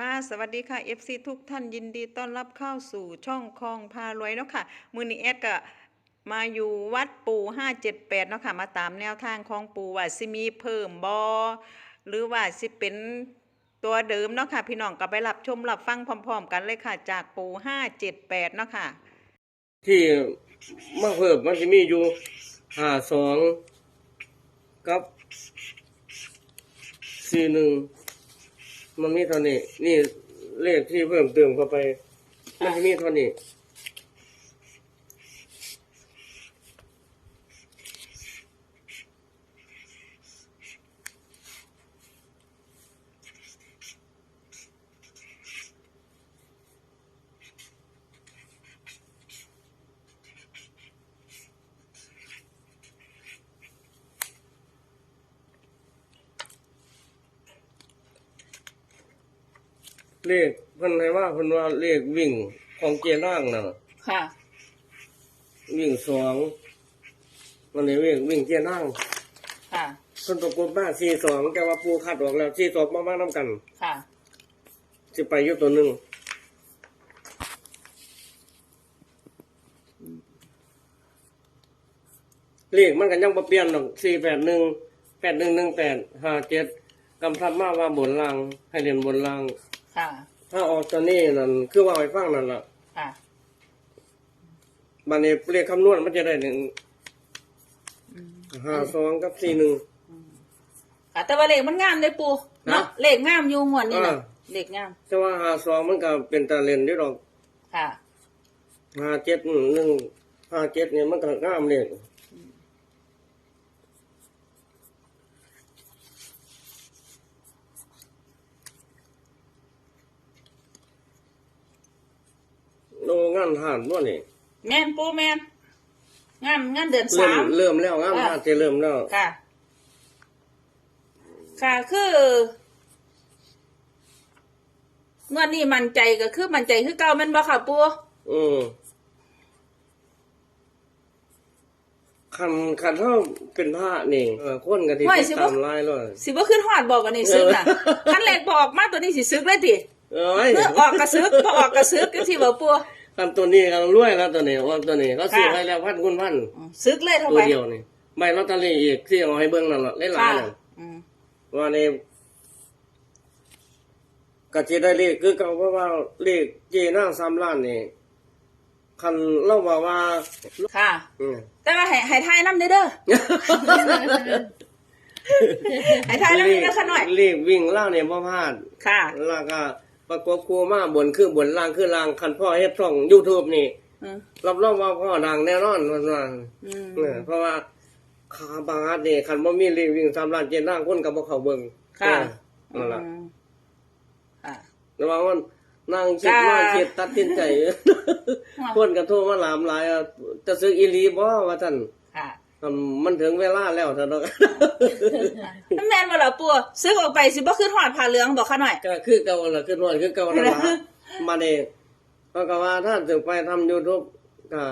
ค่ะสวัสดีค่ะ FC ทุกท่านยินดีต้อนรับเข้าสู่ช่องคลองพารวยเนาะค่ะ มือนี้แอดก็มาอยู่วัดปู่578เนาะค่ะมาตามแนวทางของปู่ว่าสิมีเพิ่มบอหรือว่าสิเป็นตัวเดิมเนาะค่ะ พี่น้องก็ไปรับชมรับฟังพร้อม ๆ กันเลยค่ะ จากปู่578เนาะค่ะ ที่มาเพิ่มมันจะมีอยู่ห้าสองกับสี่หนึ่ง มันมีเท่านี้ นี่เลขที่เพิ่มเติมเข้าไป มันจะมีเท่านี้ เลขเพิ่นให้ว่าเพิ่นว่าเลขวิ่งของเกียร์นั่งน่ะค่ะ วิ่งสองมันเลยวิ่งวิ่งเกียร์นั่งค่ะเพิ่นประกบมาสี่สองแต่ว่าปูคาดออกแล้วสี่สองมามาน้ำกัน ค่ะสิไปอยู่ตัวหนึ่งเลขมันกันยังบ่เปลี่ยนหรอกสี่แปดหนึ่งแปดหนึ่งหนึ่งแปดห้าเจ็ดกำทับมาว่าบนล่าง ให้เรียนบนล่าง ค่ะ ถ้าออกตัวนี้นั่นคือว่าไอ้ฟังนั่นล่ะค่ะ บันนี้เลขคำนวณมันจะได้หนึ่งห้าสองกับสี่หนึ่ง ค่ะแต่ว่าเลขมันงามเลยปูนะเนาะเลขงามอยู่งวดนี้อ่านะเลขงาม แต่ว่าห้าสองมันก็เป็นตาเล่นด้วยหรอกค่ะ ห้าเจ็ดหนึ่งห้าเจ็ดเนี่ยมันก็งามเลยานห่านว่นี่แม่นปูแม่นงามงามเดือนเริ่สาม มเริ่มแล้วงานอ่า ห่านจะเริ่มแล้วค่ะ ค่ะคืองวดนี้มันใจก็คือมันใจคือเก่าแมันบ่ค่ะปูอืมคันคันเท่าเป็นผ้านี่เออคนกันที่ตามลายเลย สิบ่ขึ้นฮอดบอกวันนี้ซึกน่ะคันเลขบอกมาตัวนี้สิซึกเลยติเอ้ยเมื่อออกกระซึกพอออกกระซึกก็สิบ่ปู คันตัวนี้กันรวยแล้วตัวนี้ว่าตัวนี้เขาซื้อไว้แล้วพันคุณพันอืมซึกเลยเท่าตัวไหร่เดียวนี่ใบลอตเตอรี่อีกที่เอาให้เบิ้งนั่นแหละหลายค่ะๆนั่นอืมว่านี่ก็จะได้เลขคือเก่าเพราะว่าเลขเจนั่งสามล้านนี่คันเล่าว่าว่าค่ะ อืม แต่ว่าให้ให้ทายน้ำเด้อเด้อให้ทายน้ำเด้อเด้อค่ะหน่อย เลขวิ่งเล่าเนี่ยบ่พลาดค่ะ แล้วก็ ประกบคู่มาบนคือบนล่างคือล่างคันพ่อเฮ็ดช่อง YouTube นี่อืมรับรองว่าพ่อดังแน่นอนว่าว่าอืมเออเพราะว่าขาบางอันนี่คันบ่มีเลขวิ่งสามล้านเจนั่งคนก็บ่เข้าเบิ่งค่ะเออนั่นล่ะอืมค่ะ ระวังว่านั่งคิดจ้าว่าคิดตัดสินใจคนก็โทรมาหลามหลายอะจะซื้ออีหลีบ่ว่าท่านค่ะ อืมมันถึงเวลาแล้วท่านเนาะ แม่นบ่ล่ะปัวซื้อออกไปสิบ่ขึ้นหอดผ้าเหลืองบอกค่ะหน่อย ก็คือเก่าล่ะคือว่าคือเก่านั่นล่ะมานี่เพราะก็ว่าถ้าถึงไปทำ YouTube ก็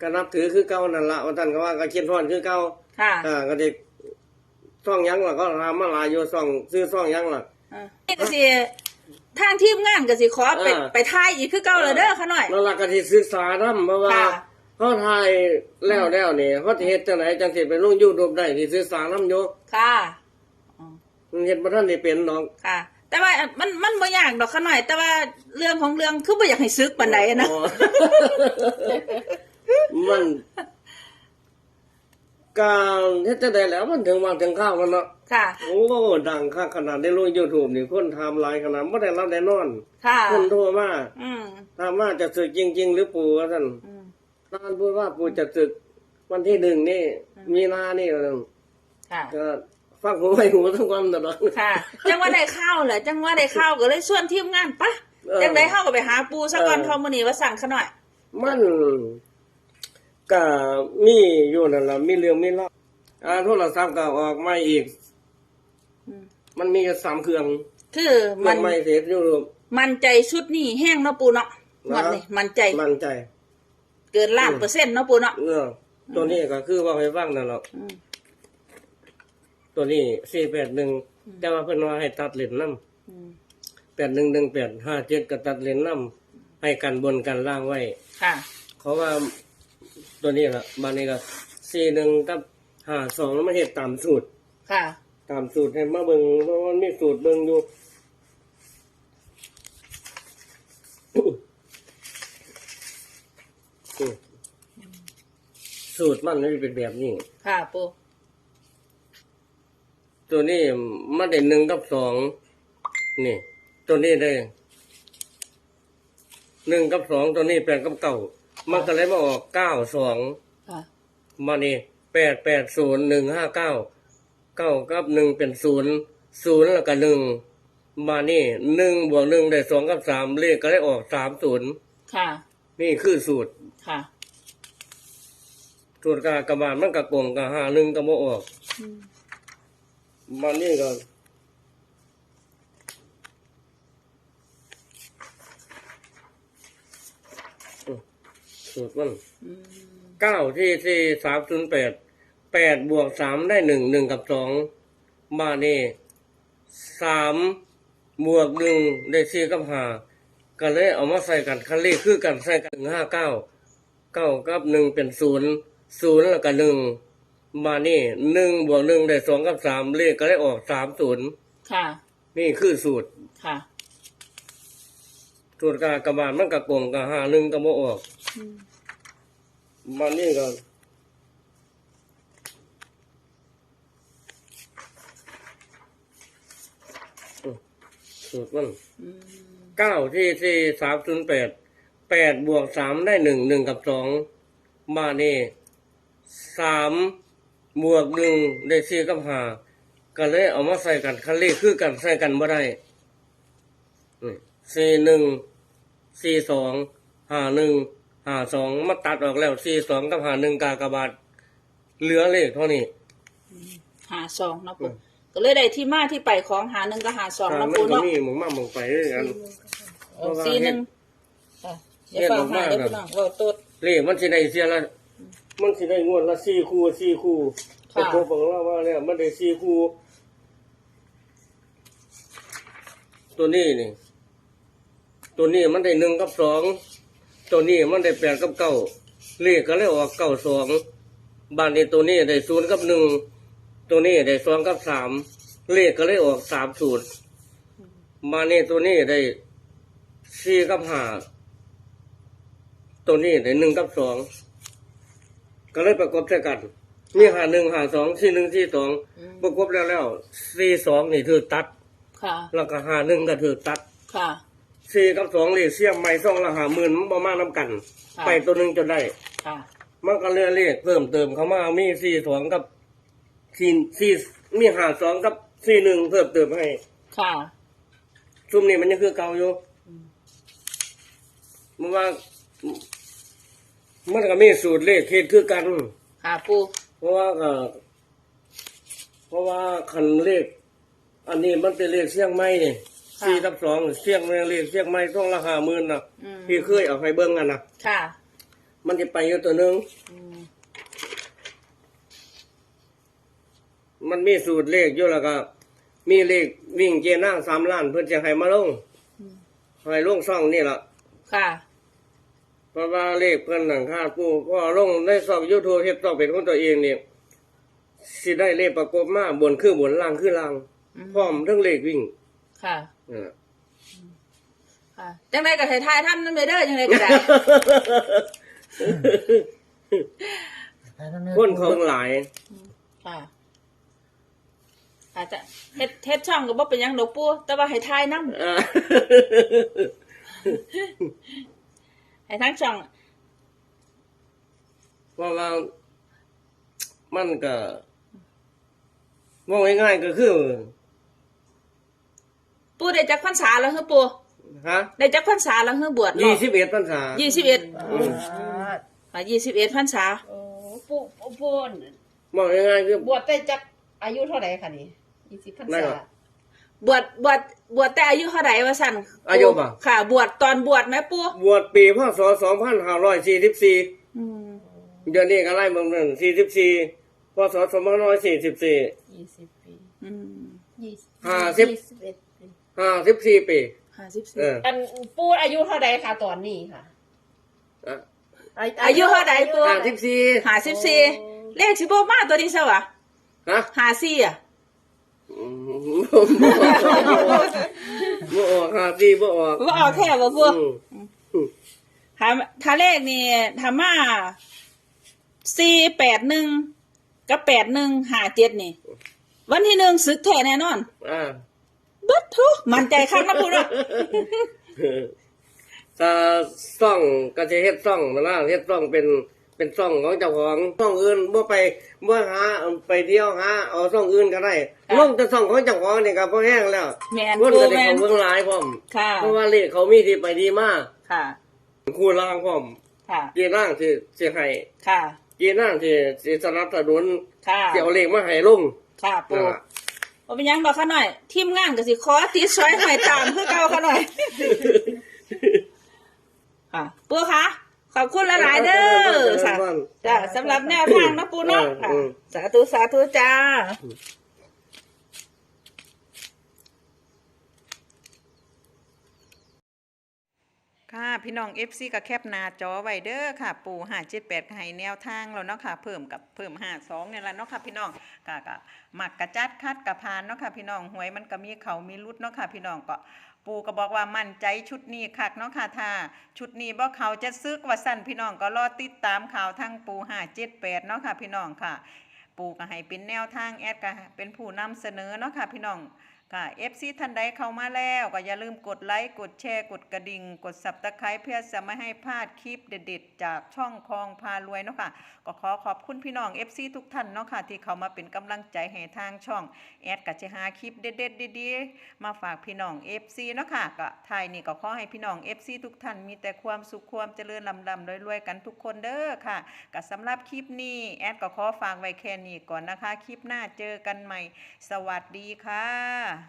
ก็นับถือคือเก่านั่นล่ะว่าท่านก็ว่าก็คิดฮอดคือเก่าค่ะ อ่าก็ได้ช่องหยังล่ะก็ทำมาหลายอยู่ช่องซื้อช่องหยังล่ะ อ่านี่ก็สิทางทีมงานก็สิขอไปอ่า ไปทายอีกคือเก่าเลยเด้อค่ะหน่อย นั่นล่ะก็สิศึกษานำเพราะว่าค่ะเฮาถ่ายแล้วแล้วนี่เฮาสิเฮ็ดจังไดจังสิไปลง YouTube ได้สิศึกษานำอยู่ค่ะ อ๋อมันเฮ็ดบ่ทันได้เป็นดอกค่ะ แต่ว่ามันมันบ่ยากดอกค่ะหน่อย แต่ว่าเรื่องของเรื่องคือบ่อยากให้ซึกปานใดอะนะ อ๋อ มันการเฮ็ดจังไดแล้วมันถึงวางถึงข้าวมันเนาะค่ะ โอ้ดังคักขนาดได้ลง YouTube นี่คนทำหลายขนาดบ่ได้รับได้นอนค่ะ คนโทรมาอืมถามว่าจะสึกจริง ๆ หรือปู่ว่าซั่นอืม ท่านพูดว่าปู่จะศึกวันที่หนึ่งนี่มีนานี่ว่าซั่นค่ะ ก็ ฟังหูไว้หูทั้งความตลอดค่ะ จังว่าได้ข้าวเหรอจังว่าได้ข้าวก็เลยชวนทีมงานปะเออจังได้เข้าก็ไปหาปูซะก่อนเออทอมอนีว่าสั่งเขาหน่อย มันก็มีอยู่นั่นล่ะมีเรื่องมีเล่าอ่าโทรศัพท์ก็ออกมาอีกอืมมันมีอยู่สามเครื่อง คือเครื่มัอนงไม่เสร็จอยู่มันใจชุดนี้แห้งเนาะปูเนาะนะวันนี้มันใจมั่นใจ เกินล้านเปอร์เซ็นต์เนาะปูเนาะเออตัวนี้ก็คือว่าให้ฟังนั่นแหละอืม ตัวนี้สี่แปดหนึ่งแต่ว่าเพิ่นว่าให้ตัดเหรียญน้อืมำแปดหนึ่งหนึ่งแปดห้าเจ็ดกระตัดเลนน้ำให้กันบนกันล่างไว้ค่ะเพราะว่าตัวนี้ละบานนี้ก็สี่หนึ่งกับห้าสองแล้วมาเห็ดตามสูตร ค่ะ ตามสูตรให้มาเบิงเพราะมันมีสูตรเบิงอยู่สูตรมันมันเป็นแบบนี้ ค่ะปู ตัวนี้มันได้หนึ่งกับสองนี่ ตัวนี้ได้หนึ่งกับสองตัวนี้แปดกับเก้ามันก็เลยมาออกเก้าสองค่ะมานี่แปดแปดศูนย์หนึ่งห้าเก้าเก้ากับหนึ่งเป็นศูนย์ศูนย์แล้วก็หนึ่งมานี่หนึ่งบวกหนึ่งได้สองกับสามเลขก็ได้ออกสามศูนย์ค่ะ นี่คือสูตรค่ะสูตรกากระบาลมันกระโกงกระหาหนึ่งก็บ่ออกมานี่ก็อืมสูตรมันอืมเก้าที่ที่สามศูนย์แปดแปดบวกสามได้หนึ่งหนึ่งกับสองมานี่สามบวกหนึ่งได้สี่กับห้าก็เลยเอามาใส่กันคันเลขคือกันใส่กันห้าเก้าเก้ากับหนึ่งเป็นศูนย์ศูนย์แล้วก็หนึ่ง มานี่หนึ่งบวกหนึ่งได้สองกับสามเลขก็ได้ออกสามศูนย์ค่ะ นี่คือสูตรค่ะ สูตรกากระบาลมันกระโกงกระหาหนึ่งก็บ่ออกอืมมานี่ก็อืมสูตรมันอืมเก้าที่ที่สามศูนย์แปดแปดบวกสามได้หนึ่งหนึ่งกับสองมานี่สาม บวกหนึ่งได้สี่กับห้าก็เลยเอามาใส่กันคันเลขคือกันใส่กันบ่ได้อืมสี่หนึ่งสี่สองห้าหนึ่งห้าสองมาตัดออกแล้วสี่สองกับห้าหนึ่งกากบาทเหลือเลขเท่านี้หาสองเนาะปูอืมก็เลยได้ที่มาที่ไปของหาหนึ่งกับหาสองถ้าเนาะมันปูก็เนาะมีหมองมาหมองไปด้วยกันเพราะว่าสี่หนึ่งค่ะอย่าฟังมาเด้อพี่น้องเราตัวเลขมันสิได้เสียละ มันสิได้งวดละสี่คู่สี่คู่ค่ะ แต่ผมบอกว่าว่าเนี่ยมันได้สี่คู่ ตัวนี้นี่ ตัวนี้มันได้หนึ่งกับสอง ตัวนี้มันได้แปดกับเก้าเลขก็เลยออกเก้าสองบ้านนี้ตัวนี้ได้ศูนย์กับหนึ่ง ตัวนี้ได้สองกับสามเลขก็เลยออกสามศูนย์มานี่ตัวนี้ได้สี่กับห้า ตัวนี้ได้หนึ่งกับสอง ก็เลยประกบใส่กันมีหาหนึ่งหาสองสี่หนึ่งสี่สองอืมประกบแล้วแล้วสี่สองนี่ถือตัด ค่ะ แล้วก็หาหนึ่งก็ถือตัดค่ะสี่กับสองเลขเสียมไม่สองละหาหมื่นมันประมาณน้ำกัน ค่ะ ไปตัวหนึ่งจนได้ ค่ะ มันก็เลือเลขเพิ่มเติมเข้ามามีสี่สองกับสี่สี่มีหาสองกับสี่หนึ่งเพิ่มเติมให้ค่ะ ซุมนี้มันยังคือเก่าอยู่อืม มันว่า มันก็มีสูตรเลขเฮ็ดคือกัน ค่ะปูเพราะว่าก็เพราะว่าคันเลข อันนี้มันเป็นเลขเชียงใหม่นี่สี่ทับสองเชียงใหม่เลขเชียงใหม่ต้องราคาหมื่นนะอืมพี่เคยเอาให้เบิ้งกันนะค่ะมันจะไปอยู่ตัวหนึง อืมมันมีสูตรเลขอยู่แล้วก็มีเลขวิ่งเจนั่งสามล้านเพื่อจะให้มาลงอืมให้ลงซ่องนี่ล่ะค่ะ เพราะว่าเลขเพื่อนหนังคาดผู้พอลงได้สอบยูทูบเฮ็ดต้องเป็นของตัวเองนี่สิได้เลขประกบมาบนคือบนล่างคือล่างอืมพร้อมทั้งเลขวิ่ง ค่ะนั่นล่ะค่ะจังไดก็ให้ทายท่านนั่นเลยเด้อจังไดก็ได้คนของหลาย ค่ะอาจจะเฮ็ดเฮ็ดช่องก็บ่เป็นหยังดอกปูแต่ว่าให้ทายนำ อ่าให้ทั้งช่อง เพราะว่ามันก็ว่าง่ายๆก็คือ ปูได้จักพรรษาแล้วเฮ้อปูฮะได้จักพรรษาแล้วเฮ้อบวชยี่สิบเอ็ดพรรษายี่สิบเอ็ดอ่ายี่สิบเอ็ดพรรษาโอ้ปูปูปูนบอกง่ายๆคือบวชได้จักอายุเท่าไหร่คะนี่ยี่สิบพรรนั่นษาเหรอ บวชบวชบวชแต่อายุเท่าไหร่วะสั่นอายุป่ะค่ะ บวชตอนบวชไหมปูบวชปีพศสองพันห้าร้อยสี่สิบสี่อืมเดือนนี้ก็ไล่เมืองนั่นสี่สิบสี่พศสองพันห้าร้อยสี่สิบสี่ยี่สิบปีอืมยี่สิบห้าสิบ ยี่สิบเอ็ดปีห้าสิบสี่ปีห้าสิบเอสี่ออันปูอายุเท่าใดค่ะตอนนี้ค่ะ อะอายุเท่าใดปูห้าสิบสี่ห้าสิบสี่เลขสิบมาตัวนี้ใช่ปะฮะห้าสี่อะอืม บ่ออกห้าสี่บ่ออกว่าเอาแค่บ่ปูอืมถ้าถ้าเลขนี่ถ้ามาสี่แปดหนึ่งกับแปดหนึ่งห้าเจ็ดนี่ วันที่หนึ่งสึกแท้แน่นอนอ่าเบิดทุกมันใจคักนะปูเนาะถ้าซ่องก็จะเฮ็ดซ่องนะนะเฮ็ดซ่องเป็น เป็นซ่องของเจ้าของซ่องอื่นบ่ไปบ่หาไปเที่ยวหาเอาซ่องอื่นก็ได้ลงแต่ซ่องของเจ้าของนี่ก็บ่แห้งแล้วแมนคนปูก็ได้แมนเขาเบิ่งหลายพร้อมค่ะเพราะว่าเลขเขามีที่ไปดีมากค่ะคู่ล่างพร้อมค่ะเกียร์ล่างที่สิให้ค่ะเกียร์ล่างที่สิสนับสนุนค่ะสิเอาเลขมาให้ลงค่ะปูนั่นล่ะว่าเป็นหยังดอกค่ะหน่อย ทีมงานก็สิขอติดซอยหน่อยตามเพื่อเก่าค่ะหน่อยค่ะปูคะ ขอบคุณหลายๆเด้อค่ะจ้าสำหรับแนวทางนะปูเนาะค่ะอืมสาธุสาธุจ้า ค่ะพี่น้อง FC ก็แคปหน้าจอไว้เด้อค่ะ ปู่578ก็ให้แนวทางแล้วเนาะค่ะ เพิ่มกับเพิ่ม 52เนี่ยละเนาะค่ะพี่น้องก็ก็มักกระจัดคัดกระพานเนาะค่ะพี่น้องหวยมันก็มีเขามีรุดเนาะค่ะพี่น้องก็ปู่ก็บอกว่ามั่นใจชุดนี้คักเนาะค่ะถ้าชุดนี้บ่เขาจะซึกว่าสั่นพี่น้องก็รอติดตามข่าวทางปู่578เนาะค่ะพี่น้องค่ะ ปู่ก็ให้เป็นแนวทางแอดก็เป็นผู้นำเสนอเนาะค่ะพี่น้อง ค่ะ FC ท่านใดเข้ามาแล้วก็อย่าลืมกดไลค์กดแชร์กดกระดิ่ง กด Subscribe เพื่อจะไม่ให้พลาดคลิปเด็ดๆ จากช่องคลองพารวยเนาะค่ะก็ขอขอบคุณพี่น้อง FC ทุกท่านเนาะค่ะที่เข้ามาเป็นกำลังใจให้ทางช่องแอดก็จะหาคลิปเด็ดๆดีๆมาฝากพี่น้อง FC เนาะค่ะก็ทายนี้ก็ขอให้พี่น้อง FC ทุกท่านมีแต่ความสุขความเจริญลำดำรวยๆกันทุกคนเด้อค่ะก็สำหรับคลิปนี้แอดก็ขอฝากไว้แค่นี้ก่อนนะคะ คลิปหน้าเจอกันใหม่ สวัสดีค่ะ